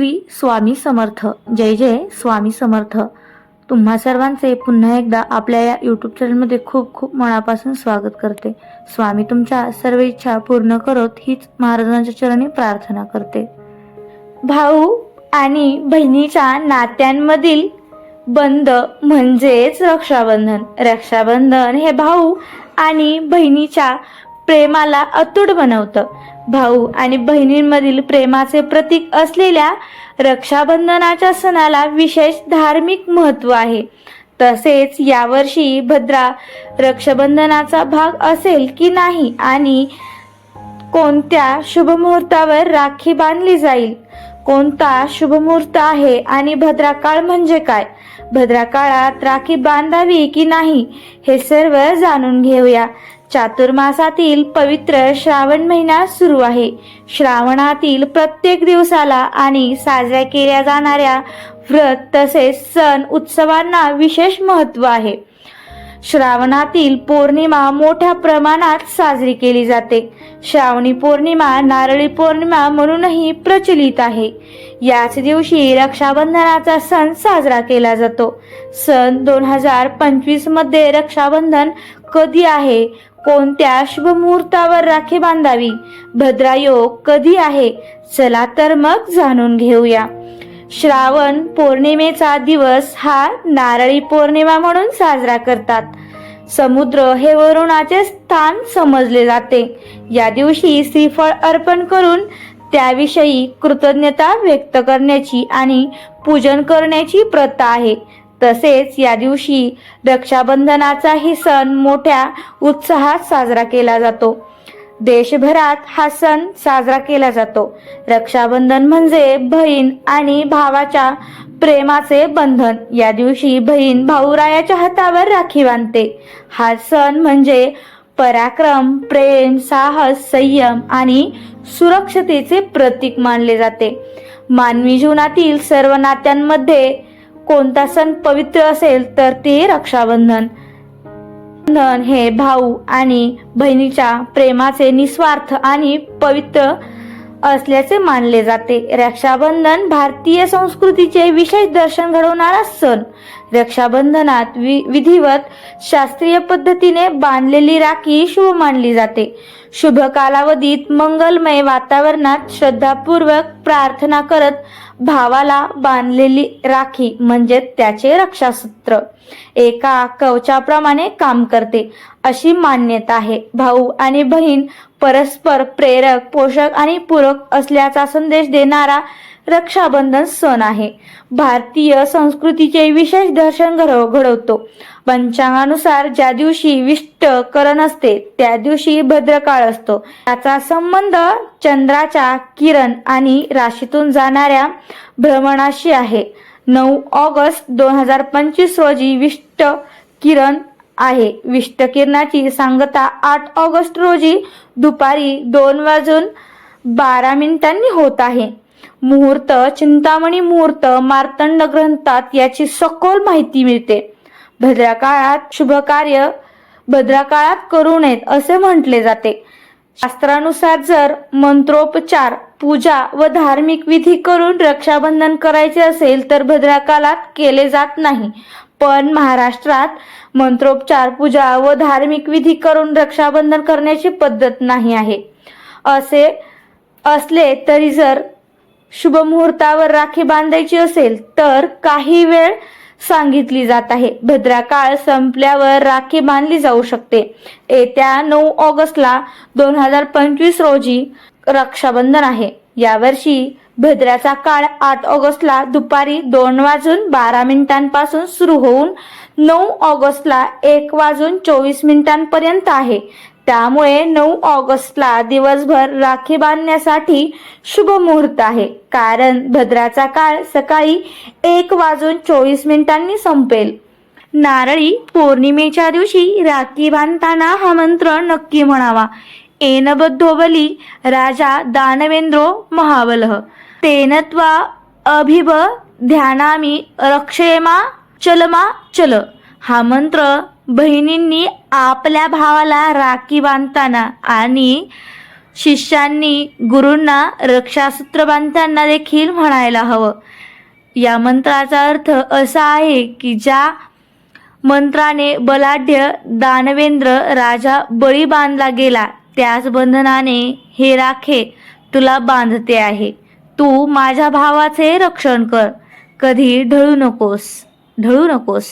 श्री स्वामी समर्थ. जय जय स्वामी समर्थ. तुम्हा सर्वांचे पुन्हा एकदा आपल्या या यूट्यूब चॅनलमध्ये खूप खूप मनापासून स्वागत करते. स्वामी तुमच्या सर्व इच्छा पूर्ण करत हीच महाराजांच्या चरणी प्रार्थना करते. भाऊ आणि बहिणीच्या नात्यांमधील बंध म्हणजेच रक्षाबंधन. रक्षाबंधन हे भाऊ आणि बहिणीच्या प्रेमाला अतूट बनवतं. भाऊ आणि बहिणींमधील प्रेमाचे प्रतीक असलेल्या रक्षाबंधनाच्या सणाला विशेष धार्मिक महत्त्व आहे. तसेच यावर्षी भद्रा रक्षाबंधनाचा भाग असेल की नाही आणि कोणत्या शुभमुहूर्तावर राखी बांधली जाईल? कोणता शुभमुहूर्त आहे आणि भद्राकाळ म्हणजे काय? भद्रा काळात राखी बांधावी की नाही हे सर्व जाणून घेऊया. चातुर्मासातील पवित्र श्रावण महिना सुरू आहे. श्रावणातील प्रत्येक दिवसाला आणि साजऱ्या केल्या जाणाऱ्या व्रत तसेच सण उत्सवांना विशेष महत्त्व आहे. श्रावणातील पौर्णिमा मोठ्या प्रमाणात साजरी केली जाते. श्रावणी पौर्णिमा नारळी पौर्णिमा म्हणूनही प्रचलित आहे. याच दिवशी रक्षाबंधनाचा सण साजरा केला जातो. सन दोन हजार पंचवीसमध्ये रक्षाबंधन कधी आहे? कोणत्या शुभ मुहूर्तावर राखी बांधावी? भद्रायोग कधी आहे? चला तर मग जाणून घेऊया. श्रावण पौर्णिमेचा दिवस हा नारळी पौर्णिमा म्हणून साजरा करतात. समुद्र हे वरुणाचे स्थान समजले जाते. या दिवशी श्रीफळ अर्पण करून त्याविषयी कृतज्ञता व्यक्त करण्याची आणि पूजन करण्याची प्रथा आहे. तसेच या दिवशी रक्षाबंधनाचाही सण मोठ्या उत्साहात साजरा केला जातो. देशभरात हा सण साजरा केला जातो. रक्षाबंधन म्हणजे बहीण आणि भावाच्या प्रेमाचे बंधन. या दिवशी बहीण भाऊरायाच्या हातावर राखी बांधते. हा सण म्हणजे पराक्रम प्रेम साहस संयम आणि सुरक्षतेचे प्रतीक मानले जाते. मानवी जीवनातील सर्व नात्यांमध्ये कोणता सण पवित्र असेल तर ते रक्षाबंधन. बंधन हे भाऊ आणि बहिणीच्या प्रेमाचे निस्वार्थ आणि पवित्र असल्याचे मानले जाते. रक्षाबंधन भारतीय संस्कृतीचे विशेष दर्शन घडवणारा सण. रक्षाबंधनात वि विधिवत शास्त्रीय पद्धतीने बांधलेली राखी शुभ मानली जाते. शुभ कालावधीत मंगलमय वातावरणात श्रद्धापूर्वक प्रार्थना करत भावाला बांधलेली राखी म्हणजे त्याचे रक्षासूत्र. एका कवचाप्रमाणे काम करते. अशी मान्यता आहे. भाऊ आणि बहीण परस्पर प्रेरक पोषक आणि पूरक असल्याचा संदेश देणारा रक्षाबंधन सण आहे. भारतीय संस्कृतीचे विशेष दर्शन घडव घडवतो पंचांगानुसार ज्या दिवशी विष्ट करण असते त्या दिवशी भद्रकाळ असतो. त्याचा संबंध चंद्राच्या किरण आणि राशीतून जाणाऱ्या भ्रमणाशी आहे. नऊ ऑगस्ट दोन हजार पंचवीस रोजी विष्ट किरण आहे. विष्ट किरणाची सांगता आठ ऑगस्ट रोजी दुपारी दोन वाजून बारा मिनिटांनी होत आहे. मुहूर्त चिंतामणी मुहूर्त मार्तंड ग्रंथात याची सखोल माहिती मिळते. भद्रा काळात शुभ कार्य भद्रा काळात करू नयेत असे म्हटले जाते. शास्त्रानुसार जर मंत्रोपचार पूजा व धार्मिक विधी करून रक्षाबंधन करायचे असेल तर भद्रा काळात केले जात नाही. पण महाराष्ट्रात मंत्रोपचार पूजा व धार्मिक विधी करून रक्षाबंधन करण्याची पद्धत नाही आहे. असे असले तरी जर शुभ मुहूर्तावर राखी बांधायची असेल तर काही वेळ सांगितली जात आहे. भद्रा काळ संपल्यावर राखी बांधली जाऊ शकते. येत्या नऊ ऑगस्टला दोन हजार पंचवीस रोजी रक्षाबंधन आहे. यावर्षी भद्राचा काळ आठ ऑगस्टला दुपारी दोन वाजून बारा मिनिटांपासून सुरू होऊन नऊ ऑगस्टला एक वाजून चोवीस मिनिटांपर्यंत आहे. त्यामुळे नऊ ऑगस्टला दिवसभर राखी बांधण्यासाठी शुभ मुहूर्त आहे. कारण भद्राचा काळ सकाळी एक वाजून चोवीस मिनिटांनी संपेल. नारळी पौर्णिमेच्या दिवशी राखी बांधताना हा मंत्र नक्की म्हणावा. एनबद्धोबली राजा दानवेंद्रो महाबल. तेन त्वा अभिभ ध्यानामी रक्षेमा चलमा चल. हा मंत्र बहिणींनी आपल्या भावाला राखी बांधताना आणि शिष्यांनी गुरूंना रक्षासूत्र बांधताना देखील म्हणायला हवं. या मंत्राचा अर्थ असा आहे की ज्या मंत्राने बलाढ्य दानवेंद्र राजा बळी बांधला गेला त्याच बंधनाने हे राखे तुला बांधते आहे. तू माझ्या भावाचे रक्षण कर. कधी ढळू नकोस ढळू नकोस.